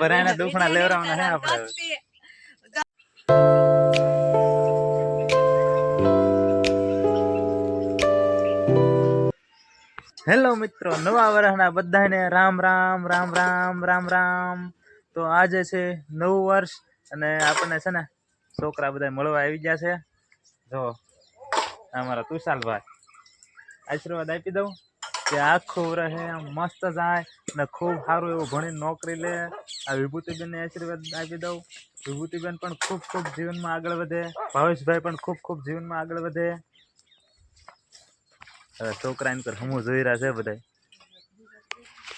પરાયના દુખણા લેવડાવવાના હે આપણે હેલો મિત્રો નવા વર્ષના બધાને રામ રામ રામ રામ રામ રામ. તો આજે છે નવું વર્ષ અને આપણને છે ને છોકરા બધા મળવા આવી ગયા છે. જો અમારા તુષાલભાઈ આશીર્વાદ આપી દઉં. કે આખું રહે મસ્ત જાય અને ખૂબ સારું એવું ભણી નોકરી લે. આ વિભૂતિબેનને આશીર્વાદ આપી દઉં. વિભૂતિબેન પણ ખૂબ ખૂબ જીવનમાં આગળ વધે. ભાવેશભાઈ પણ ખૂબ ખૂબ જીવનમાં આગળ વધે. હવે છોકરા પર હમું જોઈ રહ્યા છે બધા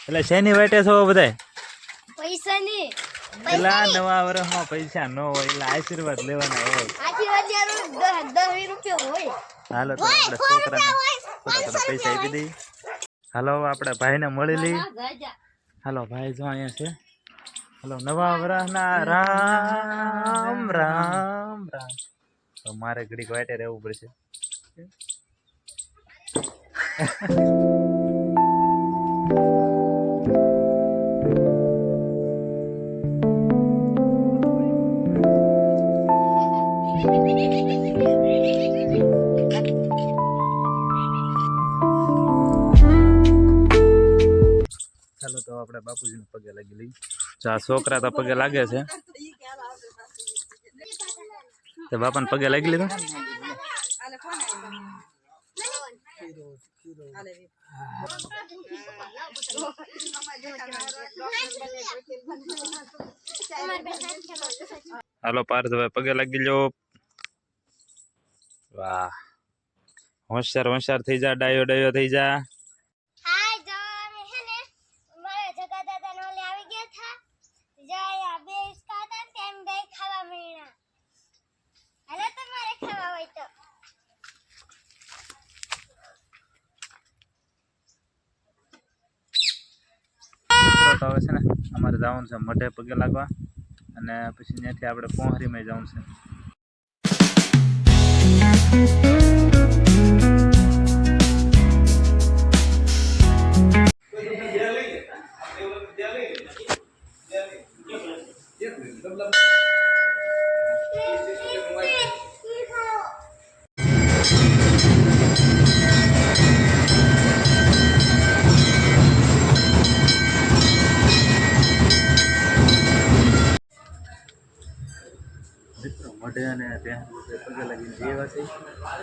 એટલે શેની વાટે છો બધા પૈસા ની પેલા નવા વર્ષમાં પૈસા ન હોય એટલે આશીર્વાદ લેવાના હોય. હાલો તો આપણે છોકરાને થોડા થોડા પૈસા આપી દઈએ. હાલો આપણે ભાઈને મળી લઈ હાલો ભાઈ જો અહીંયા છે. હાલો નવા વરાહના રામ રામ રામ. તો મારે ઘડીક વાટે રહેવું પડશે. આપણે બાપુજીને પગે લાગી લઈ. આ છોકરા તો પગે લાગે છે. તો બાપાને પગે લાગી લીધો? હાલો પાર્થભાઈ પગે લાગી લો વાહ. હોશિયાર હોશિયાર થઈ જા, ડાયો ડાયો થઈ જા હાય જો અમે હે ને મારા જગા દાદા નો લે આવી ગયા થા જાય બે ઇસકા હતા ને તેમ બે ખાવા મળ્યા હાલો તમારે ખાવા હોય તો હવે છે ને, અમારે જવાનું છે મઢે પગે લાગવા અને પછી ત્યાંથી આપણે પોહરીમાં જવાનું છે.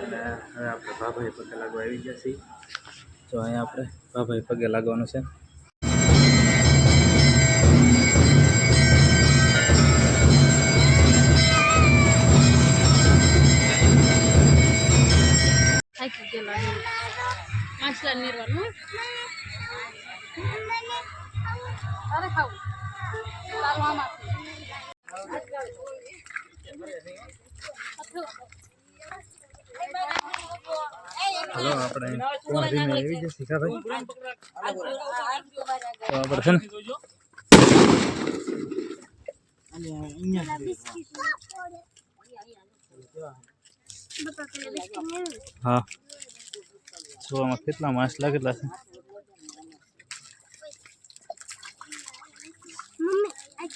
અને હવે આપણે ભાભાઈ પગે લાગવા આવી ગયા છીએ. તો અહીંયા આપણે ભાભાઈ પગે લાગવાનું છે. માછલા નીરવાનું અરે ખાવું ચાલો આમાં હલો આપણે પોહરીમાં આવી ગયા છીએ તો આપણે છે ને હા જો આમાં કેટલા માસ લાગેલા છે. મમ્મી આ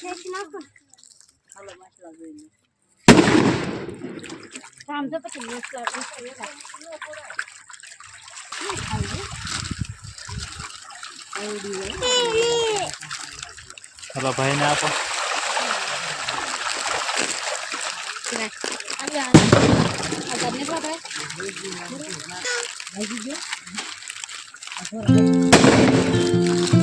હલો ભાઈને આપો. વિભૂતિ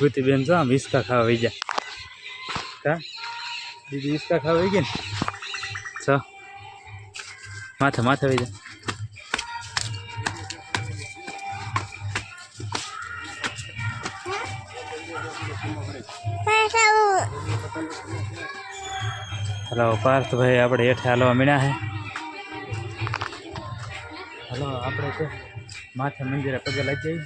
બેન જો આમ હિસકા ખાવા વહી ગયા. કા? દીદી હિસકા ખાવા વહી ગઈ ને? છ. માથે માથે વહી જાય હલો, પાર્થભાઈ આપણે હેઠે હાલવા મીણ્યા હે હલો, આપણે માથે મંદિરે પગે લઈ જઈ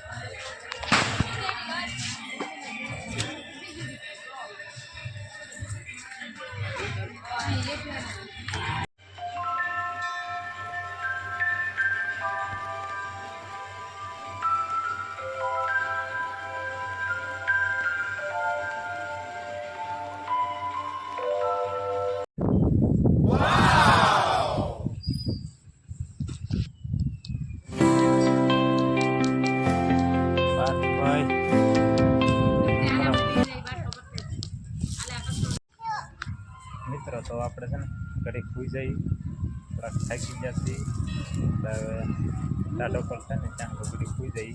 તો આપણે છે ને ઘડીક ખુઈ જઈ થોડાક થાકી ગયા છીએ. એટલે ટાટો પર છે ને ત્યાં ઘડી ખુઈ જઈ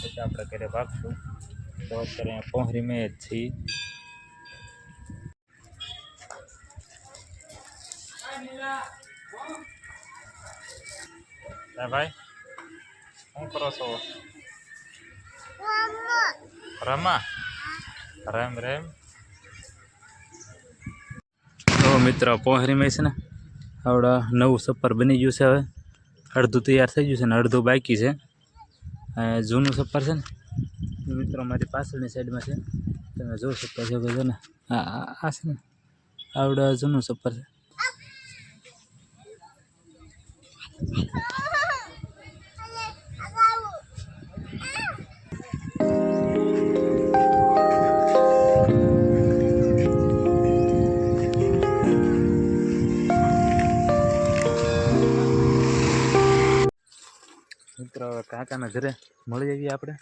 પછી આપણે ઘરે ભાગશું. તો અત્યારે પહોંચી મેં જ છીએ. ભાઈ શું કરો છો? રમા રેમ રેમ. તો મિત્ર પહોંચરીમાં છે ને? આવડા નવું સફર બની ગયું છે હવે. અડધું તૈયાર થઈ ગયું છે ને, અડધું બાકી છે. જૂનું સફર છે ને મિત્રો મારી પાછળની સાઈડમાં છે. તમે જોઈ શકો છો કે ને આ છે ને, આવડા જૂનું સફર છે. કાકાના ઘરે મળી જઈએ આપણે.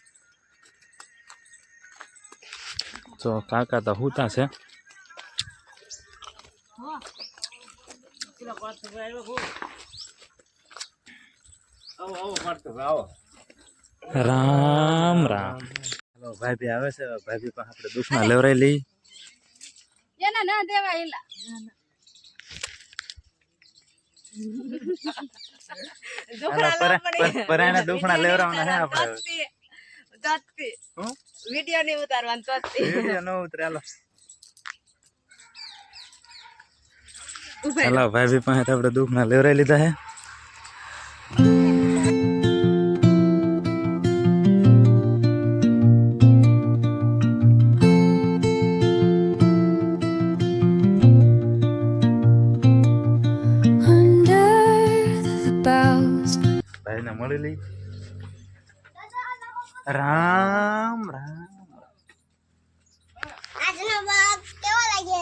તો કાકા તો હુતા છે. રામ રામ. હેલો ભાભી આવે છે? ભાભી પાસે આપણે દુઃખના લેવરાઈ લઈ એના ના દેવા એલા પરાયના દુઃખના લેવરાવાના હે આપણે? હવે. હું? વિડિયો નહીં ઉતારવાનું તો વીડિયો ન ઉતરે હાલો. હાલો ભાભી પાસે આપડે આપણે દુઃખના લેવરાઈ લીધા હે. ભાઈને મળી લઈ રામ રામ આજનો ભાગ કેવો લાગે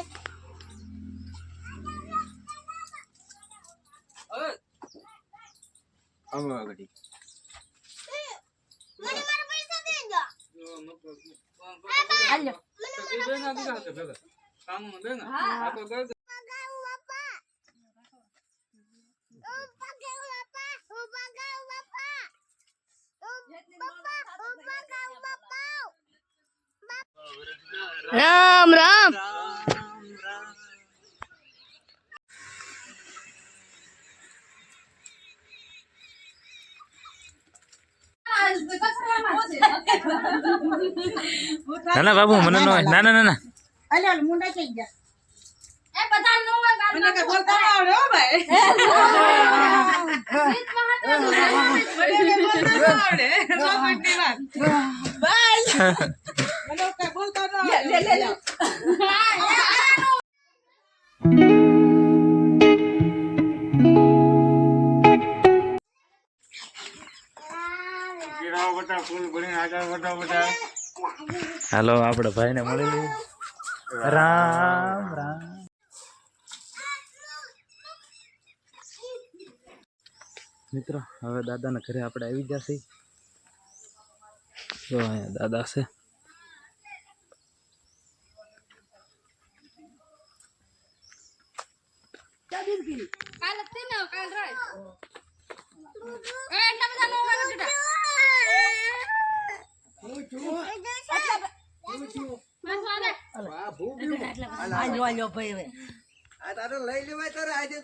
મને મારા પૈસા દેજો હાલ્યો પગાવું બાપા રામ રામ ના ના બાબુ મને નો ના ના ના ના એ બધા નો મને કે બોલતા આવડે હો ભાઈ હાલો આપણે ભાઈને મળી રામ રામ. મિત્રો હવે દાદાના ઘરે આપણે આવી જશે તો અહીંયા દાદા છે. આ લો લો ભાઈ હવે. આ તારો લઈ લેવાય તારે આજે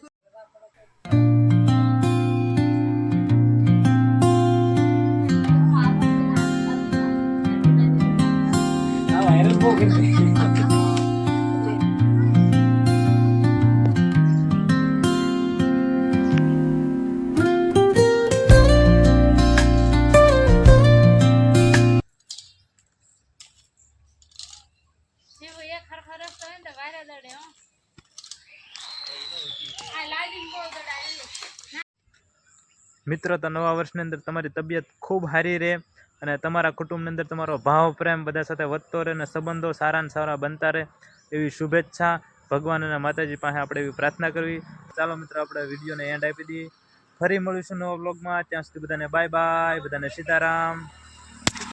વાયરલ બહુ મિત્રો, તો નવા વર્ષની અંદર તમારી તબિયત ખૂબ સારી રહે અને તમારા કુટુંબની અંદર તમારો ભાવ, પ્રેમ બધા સાથે વધતો રહે અને સંબંધો સારા ને સારા બનતા રહે. એવી શુભેચ્છા. ભગવાન અને માતાજી પાસે આપણે એવી પ્રાર્થના કરવી. ચાલો મિત્રો, આપણે વિડીયોને એન્ડ આપી દઈએ. ફરી મળીશું નવા બ્લોગમાં ત્યાં સુધી બધાને બાય બાય બધાને સીતારામ.